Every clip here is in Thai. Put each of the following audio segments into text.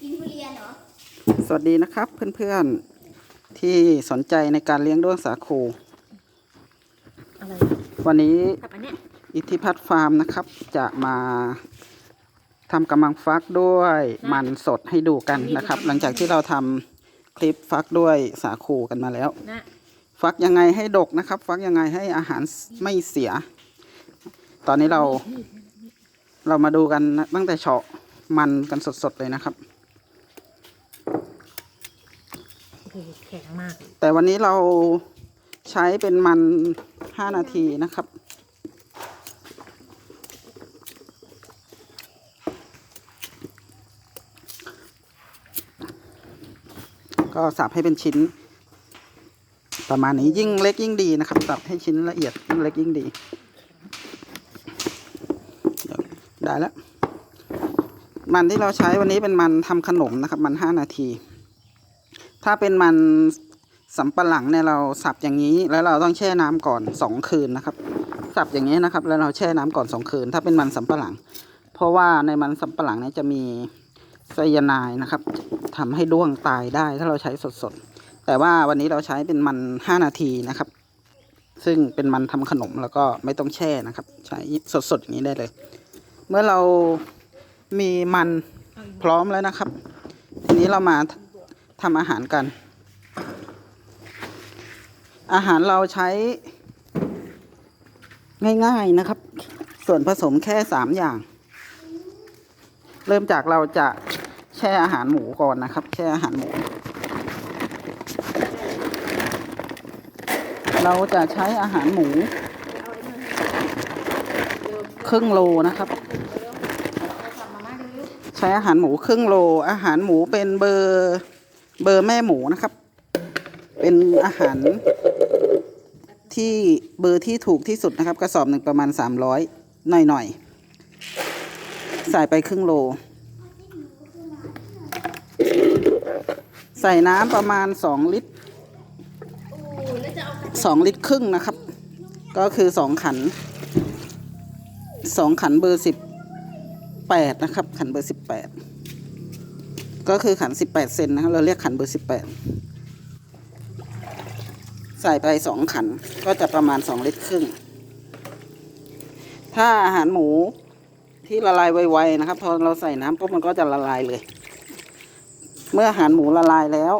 กินทุเรียนเหรอ สวัสดีนะครับเพื่อนๆที่สนใจในการเลี้ยงด้วงสาคู อะไรวันนี้กับอันเนี้ยอิทธิพัฒน์ฟาร์มนะครับ จะมาทำกำลังฟักด้วยมันสดให้ดูกันนะครับ หลังจากที่เราทำคลิปฟักด้วยสาคูกันมาแล้ว นะฟักยังไงให้ดกนะครับ ฟักยังไงให้อาหารไม่เสีย ตอนนี้เรา เรามาดูกันนะตั้งแต่เฉาะ มันกันสดๆเลยนะครับโอ้โหแข็งมาก แต่วันนี้เราใช้เป็นมันห้านาทีนะครับก็สับให้เป็นชิ้น ประมาณนี้ยิ่งเล็กยิ่งดีนะครับสับให้ชิ้นละเอียดยิ่งเล็กยิ่งดีเดี๋ยวได้แล้ว มันที่เราใช้วันนี้เป็นมันทำขนมนะครับ มันห้านาที ถ้าเป็นมันสำปะหลังเนี่ยเราสับอย่างนี้แล้วเราต้องแช่น้ำก่อนสองคืนนะครับ สับอย่างนี้นะครับ แล้วเราแช่น้ำก่อนสองคืน ถ้าเป็นมันสำปะหลัง เพราะว่าในมันสำปะหลังเนี่ยจะมีไซยาไนด์นะครับทำให้ด้วงตายได้ถ้าเราใช้สดๆ แต่ว่าวันนี้เราใช้เป็นมันห้านาทีนะครับ ซึ่งเป็นมันทำขนมแล้วก็ไม่ต้องแช่นะครับ ใช้สดๆอย่างนี้ได้เลย เมื่อเรา มีมันพร้อมแล้วนะครับ ทีนี้เรามาทำอาหารกัน อาหารเราใช้ ง่ายๆนะครับ ส่วนผสมแค่สามอย่าง เริ่มจากเราจะแช่อาหารหมูก่อนนะครับ แช่อาหารหมู เราจะใช้อาหารหมู ครึ่งโลนะครับใช้อาหารหมูครึ่งโล อาหารหมูเป็นเบอร์เบอร์แม่หมูนะครับ เป็นอาหารที่เบอร์ที่ถูกที่สุดนะครับ กระสอบหนึ่งประมาณสามร้อยหน่อยๆใส่ไปครึ่งโล ใส่น้ำประมาณสองลิตรสองลิตรครึ่งนะครับ ก็คือสองขันสองขันเบอร์สิ บแปดนะครับ ขันเบอร์สิบแปดก็คือขันสิบแปดเซนนะครับ เราเรียกขันเบอร์สิบแปดใส่ไปสองขันก็จะประมาณสองลิตรครึ่ง ถ้าอาหารหมูที่ละลายไวๆนะครับ พอเราใส่น้ำปุ๊บมันก็จะละลายเลย เมื่ออาหารหมูละลายแล้ว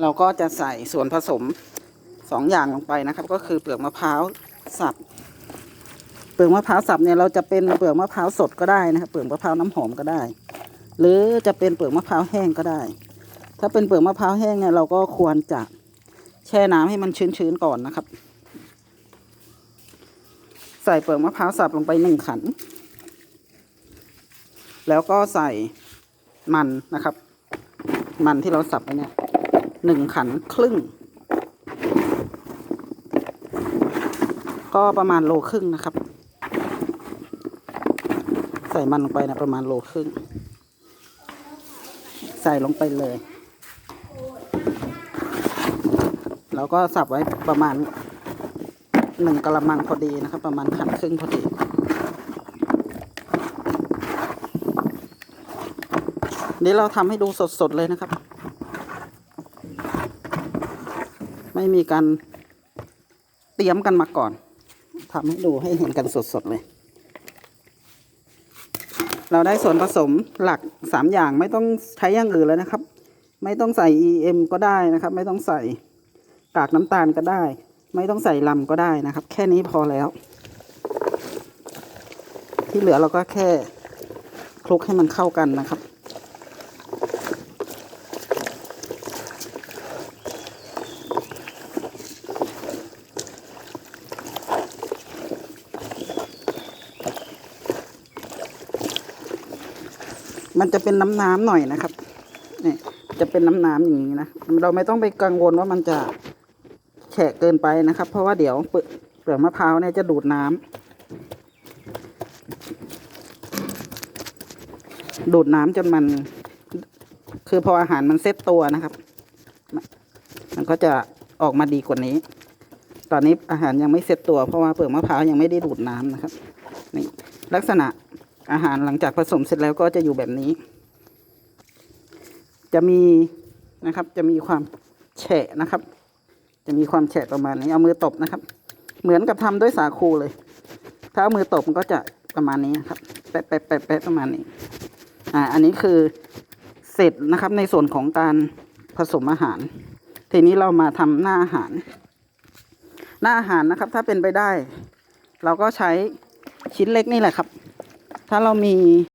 เราก็จะใส่ส่วนผสมสองอย่างลงไปนะครับ ก็คือเปลือกมะพร้าวสับ เปลือกมะพร้าวสับเนี่ยเราจะเป็นเปลือกมะพร้าวสดก็ได้นะครับเปลือกมะพร้าวน้ำหอมก็ได้ หรือจะเป็นเปลือกมะพร้าวแห้งก็ได้ ถ้าเป็นเปลือกมะพร้าวแห้งเนี่ยเราก็ควรจะแช่น้ำให้มันชื้นๆก่อนนะครับ ใส่เปลือกมะพร้าวสับลงไปหนึ่งขัน แล้วก็ใส่มันนะครับ มันที่เราสับไปเนี่ยหนึ่งขันครึ่ง ก็ประมาณโลครึ่งนะครับ ส่มันลงไปนะประมาณโลครึ่ง ใส่ลงไปเลย แล้วก็สับไว้ประมาณหนึ่งกะละมังพอดีนะครับ ประมาณขันครึ่งพอดีนี่เราทำให้ดูสดๆเลยนะครับ ไม่มีการเตรียมกันมาก่อนทำให้ดูให้เห็นกันสดๆเลย เราได้ส่วนผสมหลักสามอย่างไม่ต้องใช้อย่างอื่นแล้วนะครับ ไม่ต้องใส่ EM ก็ได้นะครับ ไม่ต้องใส่กากน้ำตาลก็ได้ ไม่ต้องใส่ลำก็ได้นะครับ แค่นี้พอแล้ว ที่เหลือเราก็แค่คลุกให้มันเข้ากันนะครับ มันจะเป็นน้ำน้ำๆหน่อยนะครับเนี่ยจะเป็นน้ำน้ำๆอย่างนี้นะเราไม่ต้องไปกังวลว่ามันจะแฉะเกินไปนะครับ เพราะว่าเดี๋ยวเปลือกเปลือกมะพร้าวเนี่ยจะดูดน้ำดูดน้ำจนมัน คือพออาหารมันเซ็ตตัวนะครับ มันก็จะออกมาดีกว่านี้ ตอนนี้อาหารยังไม่เซ็ตตัวเพราะว่าเปลือกมะพร้าวยังไม่ได้ดูดน้ำนะครับนี่ลักษณะ อาหารหลังจากผสมเสร็จแล้วก็จะอยู่แบบนี้ จะมีนะครับจะมีความแฉะนะครับ จะมีความแฉะประมาณนี้ เอามือตบนะครับ เหมือนกับทำด้วยสาคูเลย ถ้าเอามือตบมันก็จะประมาณนี้นะครับแปะแปะแปะแปะประมาณนี้ อ่า อันนี้คือเสร็จนะครับในส่วนของการผสมอาหาร ทีนี้เรามาทำหน้าอาหาร หน้าอาหารนะครับ ถ้าเป็นไปได้ เราก็ใช้ชิ้นเล็กนี่แหละครับ ถ้าเรามี